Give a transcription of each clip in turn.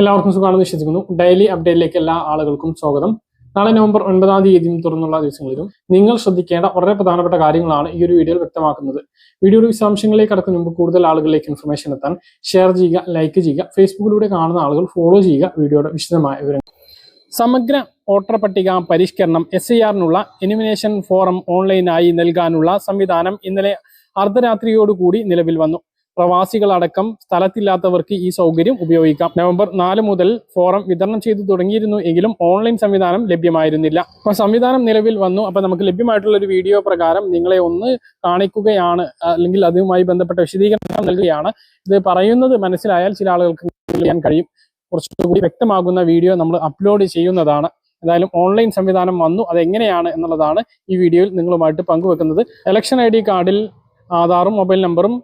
എല്ലാവർക്കും സുഖമാണെന്ന് വിശ്വസിക്കുന്നു. ഡെയിലി അപ്ഡേറ്റിലേക്ക് എല്ലാ ആളുകൾക്കും സ്വാഗതം. നാളെ നവംബർ ഒൻപതാം തീയതിയും തുറന്നുള്ള ദിവസങ്ങളിലും നിങ്ങൾ ശ്രദ്ധിക്കേണ്ട വളരെ പ്രധാനപ്പെട്ട കാര്യങ്ങളാണ് ഈ ഒരു വീഡിയോയിൽ വ്യക്തമാക്കുന്നത്. വീഡിയോയുടെ വിശദാംശങ്ങളിലേക്ക് കടക്കുന്ന മുമ്പ് കൂടുതൽ ആളുകളിലേക്ക് ഇൻഫർമേഷൻ എത്താൻ ഷെയർ ചെയ്യുക ലൈക്ക് ചെയ്യുക ഫേസ്ബുക്കിലൂടെ കാണുന്ന ആളുകൾ ഫോളോ ചെയ്യുക വീഡിയോയുടെ വിശദമായ വിവരങ്ങൾ. സമഗ്ര വോട്ടർ പട്ടിക പരിഷ്കരണം എസ് ഐ ആറിനുള്ള എലിമിനേഷൻ ഫോറം ഓൺലൈനായി നൽകാനുള്ള സംവിധാനം ഇന്നലെ അർദ്ധരാത്രിയോടുകൂടി നിലവിൽ വന്നു. പ്രവാസികളടക്കം സ്ഥലത്തില്ലാത്തവർക്ക് ഈ സൗകര്യം ഉപയോഗിക്കാം. നവംബർ നാല് മുതൽ ഫോറം വിതരണം ചെയ്തു തുടങ്ങിയിരുന്നു എങ്കിലും ഓൺലൈൻ സംവിധാനം ലഭ്യമായിരുന്നില്ല. അപ്പൊ സംവിധാനം നിലവിൽ വന്നു. അപ്പൊ നമുക്ക് ലഭ്യമായിട്ടുള്ള ഒരു വീഡിയോ പ്രകാരം നിങ്ങളെ ഒന്ന് കാണിക്കുകയാണ്. അല്ലെങ്കിൽ അതുമായി ബന്ധപ്പെട്ട വിശദീകരണം നൽകുകയാണ്. ഇത് പറയുന്നത് മനസ്സിലായാൽ ചില ആളുകൾക്ക് ചെയ്യാൻ കഴിയും. കുറച്ചുകൂടി വ്യക്തമാകുന്ന വീഡിയോ നമ്മൾ അപ്ലോഡ് ചെയ്യുന്നതാണ്. എന്തായാലും ഓൺലൈൻ സംവിധാനം വന്നു. അതെങ്ങനെയാണ് എന്നുള്ളതാണ് ഈ വീഡിയോയിൽ നിങ്ങളുമായിട്ട് പങ്കുവെക്കുന്നത്. ഇലക്ഷൻ ഐ കാർഡിൽ ആധാറും മൊബൈൽ നമ്പറും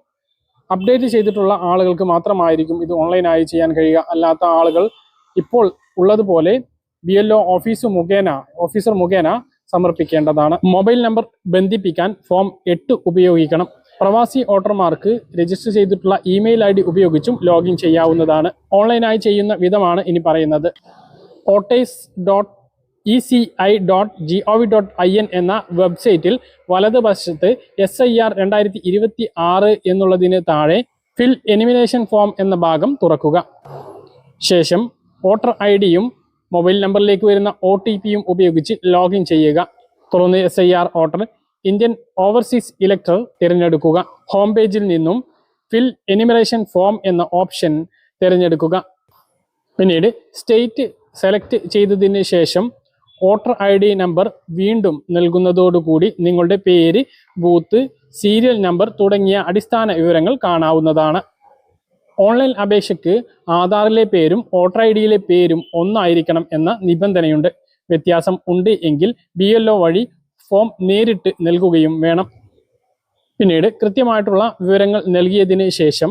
അപ്ഡേറ്റ് ചെയ്തിട്ടുള്ള ആളുകൾക്ക് മാത്രമായിരിക്കും ഇത് ഓൺലൈനായി ചെയ്യാൻ കഴിയുക. അല്ലാത്ത ആളുകൾ ഇപ്പോൾ ഉള്ളതുപോലെ ബി എൽ ഒ ഓഫീസ് മുഖേന ഓഫീസർ മുഖേന സമർപ്പിക്കേണ്ടതാണ്. മൊബൈൽ നമ്പർ ബന്ധിപ്പിക്കാൻ ഫോം എട്ട് ഉപയോഗിക്കണം. പ്രവാസി വോട്ടർമാർക്ക് രജിസ്റ്റർ ചെയ്തിട്ടുള്ള ഇമെയിൽ ഐ ഡി ഉപയോഗിച്ചും ലോഗിൻ ചെയ്യാവുന്നതാണ്. ഓൺലൈനായി ചെയ്യുന്ന വിധമാണ് ഇനി പറയുന്നത്. Voters dot E C I dot G O V dot I N എന്ന വെബ്സൈറ്റിൽ വലതുവശത്ത് എസ് ഐ ആർ രണ്ടായിരത്തി ഇരുപത്തി ആറ് എന്നുള്ളതിന് താഴെ ഫിൽ എനിമിനേഷൻ ഫോം എന്ന ഭാഗം തുറക്കുക. ശേഷം വോട്ടർ ഐ ഡിയും മൊബൈൽ നമ്പറിലേക്ക് വരുന്ന ഒ ടി പിയും ഉപയോഗിച്ച് ലോഗിൻ ചെയ്യുക. തുടർന്ന് S I R voter Indian overseas elector തിരഞ്ഞെടുക്കുക. ഹോം പേജിൽ നിന്നും ഫിൽ എനിമിനേഷൻ ഫോം എന്ന ഓപ്ഷൻ തിരഞ്ഞെടുക്കുക. പിന്നീട് സ്റ്റേറ്റ് സെലക്ട് ചെയ്തതിന് ശേഷം വോട്ടർ ഐ ഡി നമ്പർ വീണ്ടും നൽകുന്നതോടുകൂടി നിങ്ങളുടെ പേര് ബൂത്ത് സീരിയൽ നമ്പർ തുടങ്ങിയ അടിസ്ഥാന വിവരങ്ങൾ കാണാവുന്നതാണ്. ഓൺലൈൻ അപേക്ഷയ്ക്ക് ആധാറിലെ പേരും വോട്ടർ ഐ ഡിയിലെ പേരും ഒന്നായിരിക്കണം എന്ന നിബന്ധനയുണ്ട്. വ്യത്യാസം ഉണ്ട് എങ്കിൽ ബി എൽ ഒ വഴി ഫോം നേരിട്ട് നൽകുകയും വേണം. പിന്നീട് കൃത്യമായിട്ടുള്ള വിവരങ്ങൾ നൽകിയതിന് ശേഷം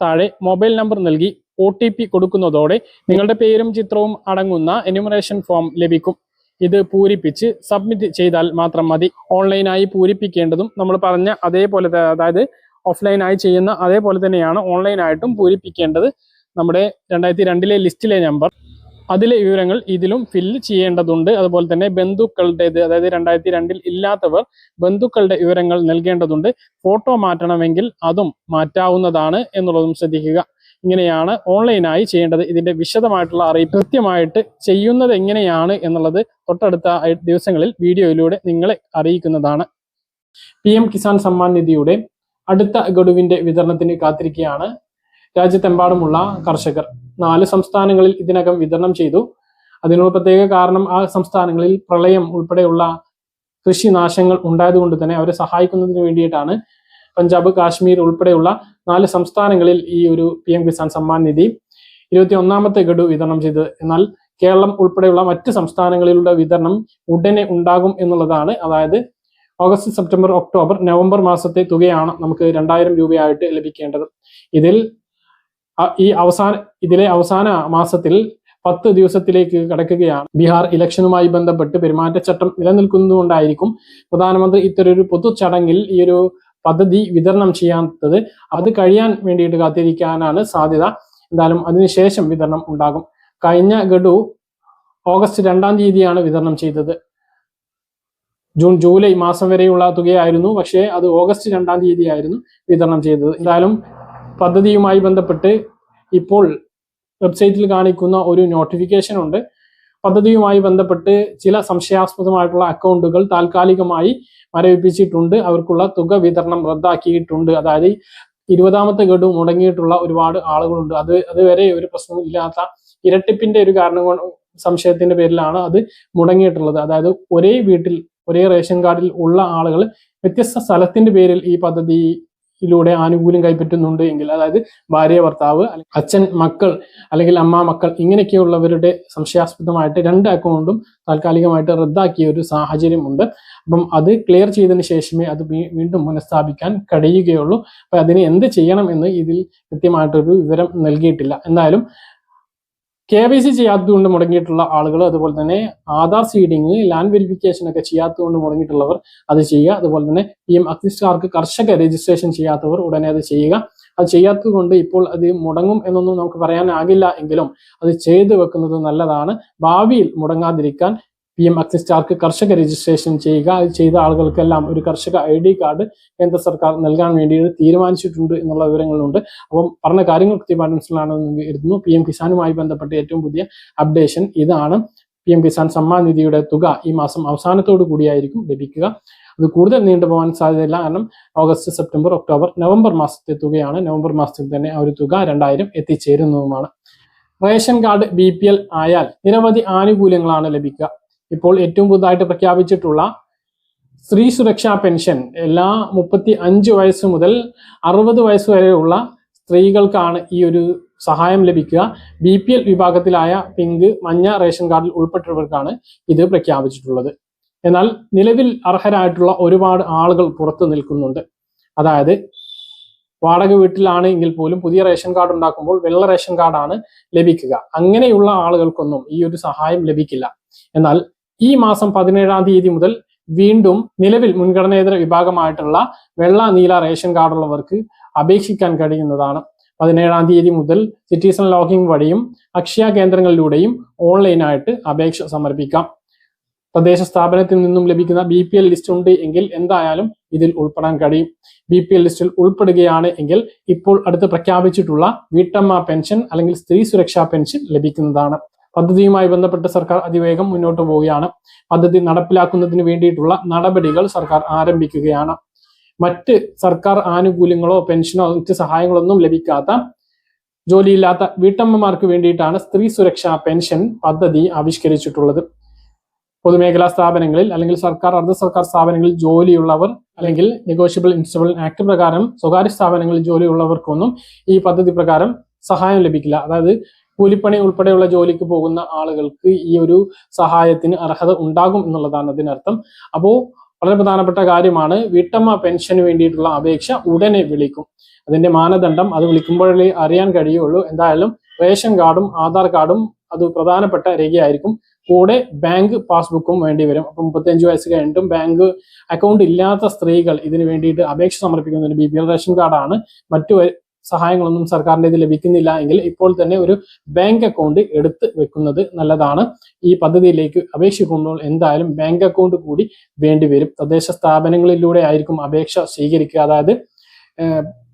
താഴെ മൊബൈൽ നമ്പർ നൽകി ഒ കൊടുക്കുന്നതോടെ നിങ്ങളുടെ പേരും ചിത്രവും അടങ്ങുന്ന എന്യൂമറേഷൻ ഫോം ലഭിക്കും. ഇത് പൂരിപ്പിച്ച് സബ്മിറ്റ് ചെയ്താൽ മാത്രം മതി. ഓൺലൈനായി പൂരിപ്പിക്കേണ്ടതും നമ്മൾ പറഞ്ഞ അതേപോലെ അതായത് ഓഫ്ലൈനായി ചെയ്യുന്ന അതേപോലെ തന്നെയാണ് ഓൺലൈനായിട്ടും പൂരിപ്പിക്കേണ്ടത് നമ്മുടെ രണ്ടായിരത്തി രണ്ടിലെ ലിസ്റ്റിലെ നമ്പർ അതിലെ വിവരങ്ങൾ ഇതിലും ഫില്ല് ചെയ്യേണ്ടതുണ്ട്. അതുപോലെ തന്നെ ബന്ധുക്കളുടേത് അതായത് രണ്ടായിരത്തി രണ്ടിൽ ഇല്ലാത്തവർ ബന്ധുക്കളുടെ വിവരങ്ങൾ നൽകേണ്ടതുണ്ട്. ഫോട്ടോ മാറ്റണമെങ്കിൽ അതും മാറ്റാവുന്നതാണ് എന്നുള്ളതും ശ്രദ്ധിക്കുക. ഇങ്ങനെയാണ് ഓൺലൈനായി ചെയ്യേണ്ടത്. ഇതിന്റെ വിശദമായിട്ടുള്ള അറിയിപ്പ് കൃത്യമായിട്ട് ചെയ്യുന്നത് എങ്ങനെയാണ് എന്നുള്ളത് തൊട്ടടുത്ത ദിവസങ്ങളിൽ വീഡിയോയിലൂടെ നിങ്ങളെ അറിയിക്കുന്നതാണ്. പി കിസാൻ സമ്മാൻ നിധിയുടെ അടുത്ത ഗഡുവിന്റെ വിതരണത്തിന് കാത്തിരിക്കുകയാണ്. രാജ്യത്തെമ്പാടുമുള്ള കർഷകർ നാല് സംസ്ഥാനങ്ങളിൽ ഇതിനകം വിതരണം ചെയ്തു. അതിനുള്ള പ്രത്യേക കാരണം ആ സംസ്ഥാനങ്ങളിൽ പ്രളയം ഉൾപ്പെടെയുള്ള കൃഷിനാശങ്ങൾ ഉണ്ടായതുകൊണ്ട് തന്നെ അവരെ സഹായിക്കുന്നതിന് വേണ്ടിയിട്ടാണ് പഞ്ചാബ് കാശ്മീർ ഉൾപ്പെടെയുള്ള നാല് സംസ്ഥാനങ്ങളിൽ ഈ ഒരു പി എം കിസാൻ സമ്മാൻ നിധി ഇരുപത്തി ഒന്നാമത്തെ ഗഡു വിതരണം ചെയ്തത് എന്നാൽ കേരളം ഉൾപ്പെടെയുള്ള മറ്റ് സംസ്ഥാനങ്ങളിലുള്ള വിതരണം ഉടനെ ഉണ്ടാകും എന്നുള്ളതാണ്. അതായത് ഓഗസ്റ്റ് സെപ്റ്റംബർ ഒക്ടോബർ നവംബർ മാസത്തെ തുകയാണ് നമുക്ക് രണ്ടായിരം രൂപയായിട്ട് ലഭിക്കേണ്ടത്. ഇതിൽ ഈ അവസാന ഇതിലെ അവസാന മാസത്തിൽ പത്ത് ദിവസത്തിലേക്ക് കടക്കുകയാണ്. ബീഹാർ ഇലക്ഷനുമായി ബന്ധപ്പെട്ട് പെരുമാറ്റച്ചട്ടം നിലനിൽക്കുന്നതുകൊണ്ടായിരിക്കും പ്രധാനമന്ത്രി ഇത്തരൊരു പൊതു ചടങ്ങിൽ ഈ ഒരു പദ്ധതി വിതരണം ചെയ്യാത്തത് അത് കഴിയാൻ വേണ്ടിയിട്ട് കാത്തിരിക്കാനാണ് സാധ്യത. എന്തായാലും അതിനുശേഷം വിതരണം ഉണ്ടാകും. കഴിഞ്ഞ ഗഡു ഓഗസ്റ്റ് രണ്ടാം തീയതിയാണ് വിതരണം ചെയ്തത്. ജൂൺ ജൂലൈ മാസം വരെയുള്ള തുകയായിരുന്നു. പക്ഷേ അത് ഓഗസ്റ്റ് രണ്ടാം തീയതിയായിരുന്നു വിതരണം ചെയ്തത്. എന്തായാലും പദ്ധതിയുമായി ബന്ധപ്പെട്ട് ഇപ്പോൾ വെബ്സൈറ്റിൽ കാണിക്കുന്ന ഒരു നോട്ടിഫിക്കേഷൻ ഉണ്ട്. പദ്ധതിയുമായി ബന്ധപ്പെട്ട് ചില സംശയാസ്പദമായിട്ടുള്ള അക്കൗണ്ടുകൾ താൽക്കാലികമായി മരവിപ്പിച്ചിട്ടുണ്ട്. അവർക്കുള്ള തുക വിതരണം റദ്ദാക്കിയിട്ടുണ്ട്. അതായത് ഇരുപതാമത്തെ ഗഡു മുടങ്ങിയിട്ടുള്ള ഒരുപാട് ആളുകളുണ്ട്. അത് അതുവരെ ഒരു പ്രശ്നവും ഇല്ലാത്ത ഇരട്ടിപ്പിന്റെ ഒരു കാരണം സംശയത്തിന്റെ പേരിലാണ് അത് മുടങ്ങിയിട്ടുള്ളത്. അതായത് ഒരേ വീട്ടിൽ ഒരേ റേഷൻ കാർഡിൽ ഉള്ള ആളുകൾ വ്യത്യസ്ത സ്ഥലത്തിന്റെ പേരിൽ ഈ പദ്ധതിയിലൂടെ ആനുകൂല്യം കൈപ്പറ്റുന്നുണ്ട് എങ്കിൽ അതായത് ഭാര്യ ഭർത്താവ് അച്ഛൻ മക്കൾ അല്ലെങ്കിൽ അമ്മ മക്കൾ ഇങ്ങനെയൊക്കെയുള്ളവരുടെ സംശയാസ്പദമായിട്ട് രണ്ട് അക്കൗണ്ടും താൽക്കാലികമായിട്ട് റദ്ദാക്കിയ ഒരു സാഹചര്യമുണ്ട് അപ്പം അത് ക്ലിയർ ചെയ്തതിന് ശേഷമേ അത് വീണ്ടും പുനഃസ്ഥാപിക്കാൻ കഴിയുകയുള്ളൂ. അപ്പൊ അതിന് എന്ത് ചെയ്യണം എന്ന് ഇതിൽ കൃത്യമായിട്ടൊരു വിവരം നൽകിയിട്ടില്ല. എന്തായാലും കെ വൈ സി ചെയ്യാത്തതുകൊണ്ട് മുടങ്ങിയിട്ടുള്ള ആളുകൾ അതുപോലെ തന്നെ ആധാർ സീഡിങ് ലാൻഡ് വെരിഫിക്കേഷൻ ഒക്കെ ചെയ്യാത്തതുകൊണ്ട് മുടങ്ങിയിട്ടുള്ളവർ അത് ചെയ്യുക. അതുപോലെ തന്നെ പി എം അക്സിസ്റ്റാർക്ക് കർഷക രജിസ്ട്രേഷൻ ചെയ്യാത്തവർ ഉടനെ അത് ചെയ്യുക. അത് ചെയ്യാത്തത് കൊണ്ട് ഇപ്പോൾ അത് മുടങ്ങും എന്നൊന്നും നമുക്ക് പറയാനാകില്ല എങ്കിലും അത് ചെയ്തു വെക്കുന്നത് നല്ലതാണ്. ഭാവിയിൽ മുടങ്ങാതിരിക്കാൻ പി എം അക്സിസ്റ്റാർക്ക് കർഷക രജിസ്ട്രേഷൻ ചെയ്യുക ചെയ്ത ആളുകൾക്കെല്ലാം ഒരു കർഷക ഐ ഡി കാർഡ് കേന്ദ്ര സർക്കാർ നൽകാൻ വേണ്ടി തീരുമാനിച്ചിട്ടുണ്ട് എന്നുള്ള വിവരങ്ങളുണ്ട്. അപ്പം പറഞ്ഞ കാര്യങ്ങൾ കൃത്യമായിട്ട് മനസ്സിലാണെന്ന് കരുതുന്നു പി എം കിസാനുമായി ബന്ധപ്പെട്ട ഏറ്റവും പുതിയ അപ്ഡേഷൻ ഇതാണ്. പി എം കിസാൻ സമ്മാൻ നിധിയുടെ തുക ഈ മാസം അവസാനത്തോടു കൂടിയായിരിക്കും ലഭിക്കുക. അത് കൂടുതൽ നീണ്ടുപോകാൻ സാധ്യതയില്ല. കാരണം ഓഗസ്റ്റ് സെപ്റ്റംബർ ഒക്ടോബർ നവംബർ മാസത്തെ തുകയാണ്. നവംബർ മാസത്തിൽ തന്നെ ആ ഒരു തുക രണ്ടായിരം എത്തിച്ചേരുന്നതുമാണ്. റേഷൻ കാർഡ് ബി ആയാൽ നിരവധി ആനുകൂല്യങ്ങളാണ് ലഭിക്കുക. ഇപ്പോൾ ഏറ്റവും പുതുതായിട്ട് പ്രഖ്യാപിച്ചിട്ടുള്ള സ്ത്രീ സുരക്ഷാ പെൻഷൻ. എല്ലാ മുപ്പത്തി അഞ്ച് വയസ്സ് മുതൽ അറുപത് വയസ്സ് വരെയുള്ള സ്ത്രീകൾക്കാണ് ഈ ഒരു സഹായം ലഭിക്കുക. ബി പി എൽ വിഭാഗത്തിലായ പിങ്ക് മഞ്ഞ റേഷൻ കാർഡിൽ ഉൾപ്പെട്ടവർക്കാണ് ഇത് പ്രഖ്യാപിച്ചിട്ടുള്ളത്. എന്നാൽ നിലവിൽ അർഹരായിട്ടുള്ള ഒരുപാട് ആളുകൾ പുറത്തു നിൽക്കുന്നുണ്ട്. അതായത് വാടക വീട്ടിലാണെങ്കിൽ പോലും പുതിയ റേഷൻ കാർഡ് ഉണ്ടാക്കുമ്പോൾ വെള്ള റേഷൻ കാർഡാണ് ലഭിക്കുക. അങ്ങനെയുള്ള ആളുകൾക്കൊന്നും ഈ ഒരു സഹായം ലഭിക്കില്ല. എന്നാൽ ഈ മാസം പതിനേഴാം തീയതി മുതൽ വീണ്ടും നിലവിൽ മുൻഗണനേതര വിഭാഗമായിട്ടുള്ള വെള്ള നീല റേഷൻ കാർഡുള്ളവർക്ക് അപേക്ഷിക്കാൻ കഴിയുന്നതാണ്. പതിനേഴാം തീയതി മുതൽ സിറ്റിസൺ ലോഗിംഗ് വഴിയും അക്ഷയ കേന്ദ്രങ്ങളിലൂടെയും ഓൺലൈനായിട്ട് അപേക്ഷ സമർപ്പിക്കാം. തദ്ദേശ സ്ഥാപനത്തിൽ നിന്നും ലഭിക്കുന്ന ബി പി എൽ ലിസ്റ്റ് ഉണ്ട് എങ്കിൽ എന്തായാലും ഇതിൽ ഉൾപ്പെടാൻ കഴിയും. ബി പി എൽ ലിസ്റ്റിൽ ഉൾപ്പെടുകയാണ് എങ്കിൽ ഇപ്പോൾ അടുത്ത് പ്രഖ്യാപിച്ചിട്ടുള്ള വീട്ടമ്മ പെൻഷൻ അല്ലെങ്കിൽ സ്ത്രീ സുരക്ഷാ പെൻഷൻ ലഭിക്കുന്നതാണ്. പദ്ധതിയുമായി ബന്ധപ്പെട്ട് സർക്കാർ അതിവേഗം മുന്നോട്ട് പോവുകയാണ്. പദ്ധതി നടപ്പിലാക്കുന്നതിന് വേണ്ടിയിട്ടുള്ള നടപടികൾ സർക്കാർ ആരംഭിക്കുകയാണ്. മറ്റ് സർക്കാർ ആനുകൂല്യങ്ങളോ പെൻഷനോ മറ്റ് സഹായങ്ങളൊന്നും ലഭിക്കാത്ത ജോലിയില്ലാത്ത വീട്ടമ്മമാർക്ക് വേണ്ടിയിട്ടാണ് സ്ത്രീ സുരക്ഷാ പെൻഷൻ പദ്ധതി ആവിഷ്കരിച്ചിട്ടുള്ളത്. പൊതുമേഖലാ സ്ഥാപനങ്ങളിൽ അല്ലെങ്കിൽ സർക്കാർ അർദ്ധ സർക്കാർ സ്ഥാപനങ്ങളിൽ ജോലിയുള്ളവർ അല്ലെങ്കിൽ നെഗോഷ്യബിൾ ഇൻസ്റ്റബിൾ ആക്ട് പ്രകാരം സ്വകാര്യ സ്ഥാപനങ്ങളിൽ ജോലിയുള്ളവർക്കൊന്നും ഈ പദ്ധതി പ്രകാരം സഹായം ലഭിക്കില്ല. അതായത് കൂലിപ്പണി ഉൾപ്പെടെയുള്ള ജോലിക്ക് പോകുന്ന ആളുകൾക്ക് ഈ ഒരു സഹായത്തിന് അർഹത ഉണ്ടാകും എന്നുള്ളതാണ് അതിനർത്ഥം. അപ്പോൾ വളരെ പ്രധാനപ്പെട്ട കാര്യമാണ് വീട്ടമ്മ പെൻഷന് വേണ്ടിയിട്ടുള്ള അപേക്ഷ ഉടനെ വിളിക്കും. അതിന്റെ മാനദണ്ഡം അത് വിളിക്കുമ്പോഴേ അറിയാൻ കഴിയുള്ളൂ. എന്തായാലും റേഷൻ കാർഡും ആധാർ കാർഡും അത് പ്രധാനപ്പെട്ട രേഖയായിരിക്കും. കൂടെ ബാങ്ക് പാസ്ബുക്കും വേണ്ടി വരും. അപ്പം മുപ്പത്തിയഞ്ച് വയസ്സ് കഴിഞ്ഞിട്ടും ബാങ്ക് അക്കൗണ്ട് ഇല്ലാത്ത സ്ത്രീകൾ ഇതിന് വേണ്ടിയിട്ട് അപേക്ഷ സമർപ്പിക്കുന്നതിന് ബി പി എൽ റേഷൻ കാർഡാണ്. മറ്റു സഹായങ്ങളൊന്നും സർക്കാരിന്റെ ഇത് ലഭിക്കുന്നില്ല എങ്കിൽ ഇപ്പോൾ തന്നെ ഒരു ബാങ്ക് അക്കൗണ്ട് എടുത്ത് വെക്കുന്നത് നല്ലതാണ്. ഈ പദ്ധതിയിലേക്ക് അപേക്ഷിക്കുമ്പോൾ എന്തായാലും ബാങ്ക് അക്കൗണ്ട് കൂടി വേണ്ടിവരും തദ്ദേശ സ്ഥാപനങ്ങളിലൂടെ ആയിരിക്കും അപേക്ഷ സ്വീകരിക്കുക. അതായത്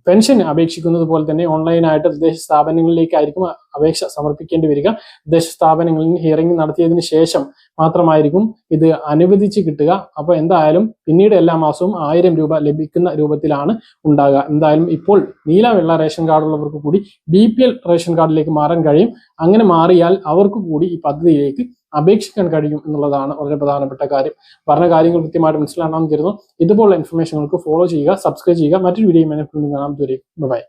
പെൻഷൻ അപേക്ഷിക്കുന്നത് പോലെ തന്നെ ഓൺലൈനായിട്ട് തദ്ദേശ സ്ഥാപനങ്ങളിലേക്കായിരിക്കും അപേക്ഷ സമർപ്പിക്കേണ്ടി വരിക. തദ്ദേശ സ്ഥാപനങ്ങളിൽ ഹിയറിംഗ് നടത്തിയതിന് ശേഷം മാത്രമായിരിക്കും ഇത് അനുവദിച്ച് കിട്ടുക. അപ്പോൾ എന്തായാലും പിന്നീട് എല്ലാ മാസവും ആയിരം രൂപ ലഭിക്കുന്ന രൂപത്തിലാണ് ഉണ്ടാകുക. എന്തായാലും ഇപ്പോൾ നീല വെള്ള റേഷൻ കാർഡുള്ളവർക്ക് കൂടി ബി പി എൽ റേഷൻ കാർഡിലേക്ക് മാറാൻ കഴിയും. അങ്ങനെ മാറിയാൽ അവർക്ക് കൂടി ഈ പദ്ധതിയിലേക്ക് അപേക്ഷിക്കാൻ കഴിയും എന്നുള്ളതാണ് വളരെ പ്രധാനപ്പെട്ട കാര്യം. പറഞ്ഞ കാര്യങ്ങൾ കൃത്യമായിട്ട് മനസ്സിലാണെന്ന് കരുതുന്നു. ഇതുപോലുള്ള ഇൻഫർമേഷനുകൾക്ക് ഫോളോ ചെയ്യുക സബ്സ്ക്രൈബ് ചെയ്യുക. മറ്റൊരു വീഡിയോ കാണാൻ ദൂരെ ബൈ